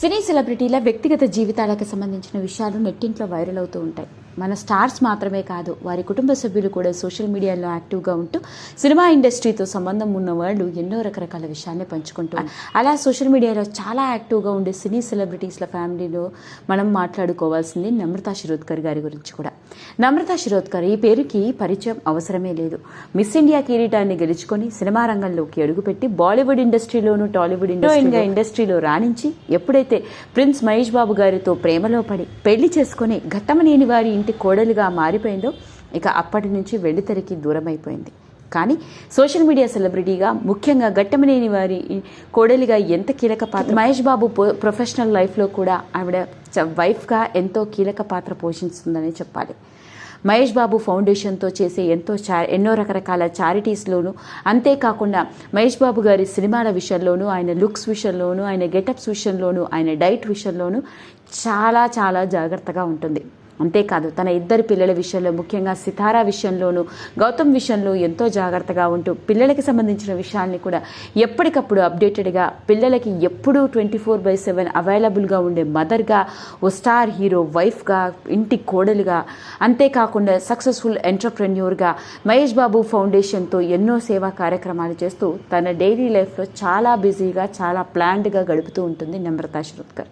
సినీ సెలబ్రిటీల వ్యక్తిగత జీవితాలకు సంబంధించిన విషయాలు నెట్టింట్లో వైరల్ అవుతూ ఉంటాయి. మన స్టార్స్ మాత్రమే కాదు వారి కుటుంబ సభ్యులు కూడా సోషల్ మీడియాలో యాక్టివ్గా ఉంటూ సినిమా ఇండస్ట్రీతో సంబంధం ఉన్న వాళ్ళు ఎన్నో రకరకాల విషయాన్ని పంచుకుంటూ ఉన్నారు. అలా సోషల్ మీడియాలో చాలా యాక్టివ్గా ఉండే సినీ సెలబ్రిటీస్ల ఫ్యామిలీలో మనం మాట్లాడుకోవాల్సింది నమ్రతా శిరోద్కర్ గారి గురించి కూడా నమ్రతా శిరోద్కర్ ఈ పేరుకి పరిచయం అవసరమే లేదు మిస్ ఇండియా కిరీటాన్ని గెలుచుకొని సినిమా రంగంలోకి అడుగుపెట్టి బాలీవుడ్ ఇండస్ట్రీలోను టాలీవుడ్ హీరోయిన్గా ఇండస్ట్రీలో రాణించి ఎప్పుడైతే ప్రిన్స్ మహేష్ బాబు గారితో ప్రేమలో పడి పెళ్ళి చేసుకొని ఘట్టమనేని వారి ఇంటి కోడలుగా మారిపోయిందో ఇక అప్పటి నుంచి వెండితెరకి దూరం అయిపోయింది కానీ సోషల్ మీడియా సెలబ్రిటీగా ముఖ్యంగా గట్టమనేని వారి కోడలిగా ఎంత కీలక పాత్ర మహేష్ బాబు ప్రొఫెషనల్ లైఫ్లో కూడా ఆవిడ వైఫ్గా ఎంతో కీలక పాత్ర పోషిస్తుందని చెప్పాలి. మహేష్ బాబు ఫౌండేషన్తో చేసే ఎంతో చా ఎన్నో రకరకాల చారిటీస్లోనూ అంతేకాకుండా మహేష్ బాబు గారి సినిమాల విషయంలోనూ ఆయన లుక్స్ విషయంలోనూ ఆయన గెటప్స్ విషయంలోనూ ఆయన డైట్ విషయంలోనూ చాలా చాలా జాగ్రత్తగా ఉంటుంది. అంతేకాదు తన ఇద్దరు పిల్లల విషయంలో ముఖ్యంగా సితారా విషయంలోనూ గౌతమ్ విషయంలో ఎంతో జాగ్రత్తగా ఉంటూ పిల్లలకి సంబంధించిన విషయాల్ని కూడా ఎప్పటికప్పుడు అప్డేటెడ్గా పిల్లలకి ఎప్పుడూ ట్వంటీ ఫోర్ బై సెవెన్ అవైలబుల్గా ఉండే మదర్గా ఓ స్టార్ హీరో వైఫ్గా ఇంటి కోడలుగా అంతేకాకుండా సక్సెస్ఫుల్ ఎంటర్ప్రెన్యూర్గా మహేష్ బాబు ఫౌండేషన్తో ఎన్నో సేవా కార్యక్రమాలు చేస్తూ తన డైలీ లైఫ్లో చాలా బిజీగా చాలా ప్లాన్డ్గా గడుపుతూ ఉంటుంది నమ్రతా శరత్కర్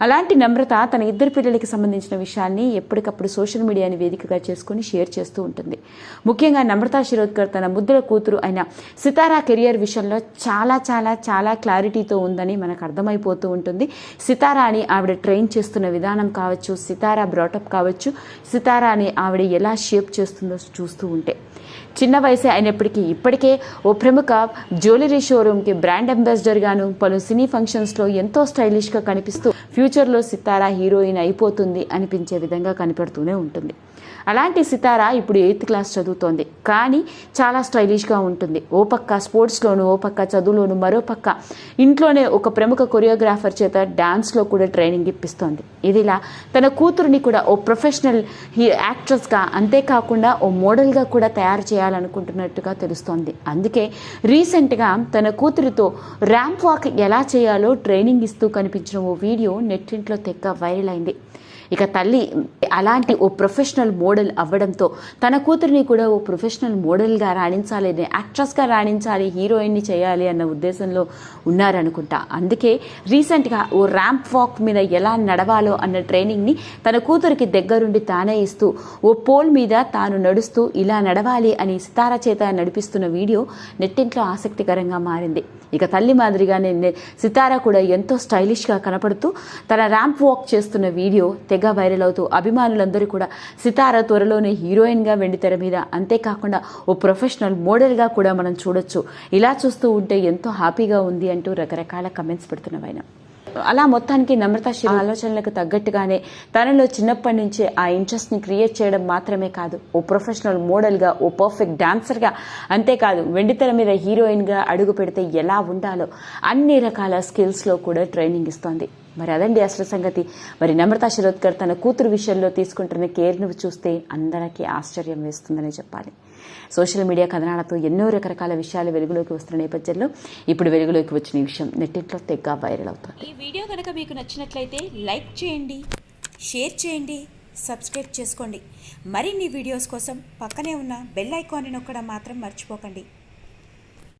అలాంటి నమ్రత తన ఇద్దరు పిల్లలకి సంబంధించిన విషయాన్ని ఎప్పటికప్పుడు సోషల్ మీడియాని వేదికగా చేసుకుని షేర్ చేస్తూ ఉంటుంది. ముఖ్యంగా నమ్రతా శిరోద్కర్ తన ముద్దుల కూతురు అయిన సితారా కెరియర్ విషయంలో చాలా చాలా చాలా క్లారిటీతో ఉందని మనకు అర్థమైపోతూ ఉంటుంది. సితారాని ఆవిడ ట్రైన్ చేస్తున్న విధానం కావచ్చు సితారా బ్రాటప్ కావచ్చు సితారాని ఆవిడ ఎలా షేప్ చేస్తుందో చూస్తూ ఉంటే. చిన్న వయసే అయినప్పటికీ ఇప్పటికే ఓ ప్రముఖ జ్యువెలరీ షోరూమ్కి బ్రాండ్ అంబాసిడర్గాను పలు సినీ ఫంక్షన్స్లో ఎంతో స్టైలిష్గా కనిపిస్తూ ఫ్యూచర్లో సితారా హీరోయిన్ అయిపోతుంది అనిపించే విధంగా కనపడుతూనే ఉంటుంది. అలాంటి సితారా ఇప్పుడు ఎయిత్ క్లాస్ చదువుతోంది. కానీ చాలా స్టైలిష్గా ఉంటుంది. ఓ పక్క స్పోర్ట్స్లోను ఓ పక్క చదువులోను మరో పక్క ఇంట్లోనే ఒక ప్రముఖ కొరియోగ్రాఫర్ చేత డాన్స్లో కూడా ట్రైనింగ్ ఇప్పిస్తోంది. ఇదిలా తన కూతురుని కూడా ఓ ప్రొఫెషనల్ హీ యాక్ట్రెస్గా అంతేకాకుండా ఓ మోడల్గా కూడా తయారు చేయాలనుకుంటున్నట్టుగా తెలుస్తోంది. అందుకే రీసెంట్గా తన కూతురితో ర్యాంప్ వాక్ ఎలా చేయాలో ట్రైనింగ్ ఇస్తూ కనిపించిన ఓ వీడియో నెట్టింట్లో తెక్క వైరల్ అయింది. ఇక తల్లి అలాంటి ఓ ప్రొఫెషనల్ మోడల్ అవ్వడంతో తన కూతురిని కూడా ఓ ప్రొఫెషనల్ మోడల్గా రాణించాలి యాక్ట్రెస్గా రాణించాలి హీరోయిన్ని చేయాలి అన్న ఉద్దేశంలో ఉన్నారనుకుంటా. అందుకే రీసెంట్గా ఓ ర్యాంప్ వాక్ మీద ఎలా నడవాలో అన్న ట్రైనింగ్ని తన కూతురికి దగ్గరుండి తానే ఇస్తూ ఓ పోల్ మీద తాను నడుస్తూ ఇలా నడవాలి అని సితార చేత నడిపిస్తున్న వీడియో నెట్టింట్లో ఆసక్తికరంగా మారింది. ఇక తల్లి మాదిరిగానే సితార కూడా ఎంతో స్టైలిష్గా కనపడుతూ తన ర్యాంప్ వాక్ చేస్తున్న వీడియో తెగ వైరల్ అవుతూ అభిమానులందరూ కూడా సితార త్వరలోనే హీరోయిన్గా వెండితెర మీద. అంతేకాకుండా ఓ ప్రొఫెషనల్ మోడల్గా కూడా మనం చూడొచ్చు. ఇలా చూస్తూ ఉంటే ఎంతో హ్యాపీగా ఉంది అంటూ రకరకాల కమెంట్స్ పెడుతున్నవైన అలా మొత్తానికి నమ్రత శివ ఆలోచనలకు తగ్గట్టుగానే తనలో చిన్నప్పటి నుంచే ఆ ఇంట్రెస్ట్ని క్రియేట్ చేయడం మాత్రమే కాదు ఓ ప్రొఫెషనల్ మోడల్గా ఓ పర్ఫెక్ట్ డాన్సర్గా అంతేకాదు వెండితెర మీద హీరోయిన్గా అడుగు పెడితే ఎలా ఉండాలో అన్ని రకాల స్కిల్స్లో కూడా ట్రైనింగ్ ఇస్తోంది. మరి అదండి అసలు సంగతి. మరి నమ్రతా శిరోద్కర్ తన కూతురు విషయంలో తీసుకుంటున్న కేర్ను చూస్తే అందరికీ ఆశ్చర్యం వేస్తుందని చెప్పాలి. సోషల్ మీడియా కథనాలతో ఎన్నో రకరకాల విషయాలు వెలుగులోకి వస్తున్న నేపథ్యంలో ఇప్పుడు వెలుగులోకి వచ్చిన విషయం నెట్టింట్లో తెగ్గ వైరల్ అవుతుంది. ఈ వీడియో కనుక మీకు నచ్చినట్లయితే లైక్ చేయండి షేర్ చేయండి సబ్స్క్రైబ్ చేసుకోండి. మరిన్ని వీడియోస్ కోసం పక్కనే ఉన్న బెల్ ఐకాన్ని నొక్కడం మాత్రం మర్చిపోకండి.